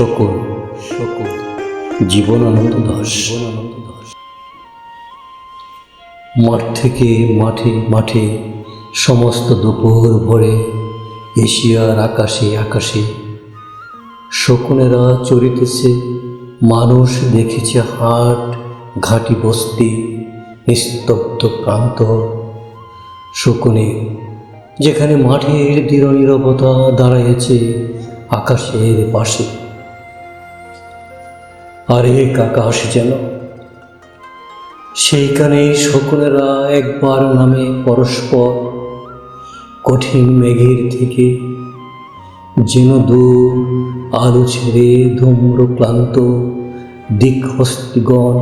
শকুন। শকুন জীবনানন্দ দাস জীবনানন্দ দাস মাঠ থেকে মাঠে মাঠে সমস্ত দুপুর ভরে এশিয়ার আকাশে আকাশে শকুনেরা চরিতেছে, মানুষ দেখেছে হাট, ঘাটি বস্তি, নিস্তব্ধ প্রান্ত। শকুনে যেখানে মাঠের দৃঢ় নীরবতা দাঁড়াইছে আকাশের পাশে। আর এক আকাশ যেন। সেইখানে শকুনেরা একবার নামে পরস্পর কঠিন মেঘের থেকে যেন দূর আলো ছেড়ে ধূম্র ক্লান্ত দিকহস্তিগণ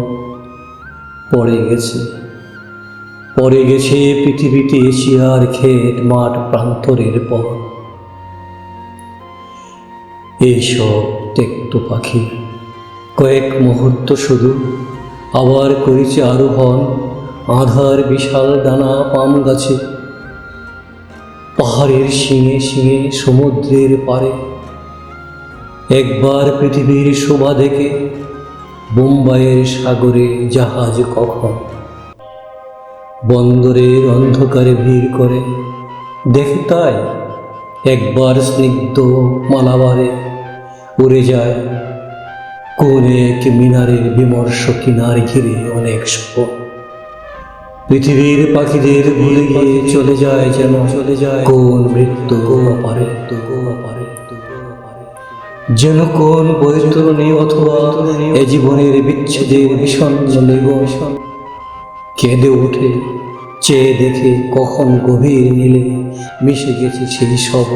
পড়ে গেছে। পড়ে গেছে পৃথিবীতে এশিয়ার ক্ষেত মাঠ প্রান্তরের পর। এইসব তেক্ত পাখি কয়েক মুহূর্ত শুধু। আবার করেছে আরোহণ আধার বিশাল ডানা পাম গাছে। পাহাড়ের শিঙে শিঙে সমুদ্রের পারে একবার পৃথিবীর শোভা দেখে বোম্বাইয়ের সাগরে জাহাজ কখন। বন্দরের অন্ধকারে ভিড় করে। দেখে তাই একবার স্নিগ্ধ মালাবারে উড়ে যায় কোন এক মিনারের বিমর্ষ কিনার ঘিরে অনেক স্বপন পৃথিবীর পাখিদের ভুলে গিয়ে চলে যায় যেন চলে যায় কোন মৃত্যু পারে পারে যেন কোন বৈতরণী অথবা এ জীবনের বিচ্ছেদে ভীষণ নিগম কেঁদে ওঠে চেয়ে দেখে কখন গভীর নীলে মিশে গেছে সেই সব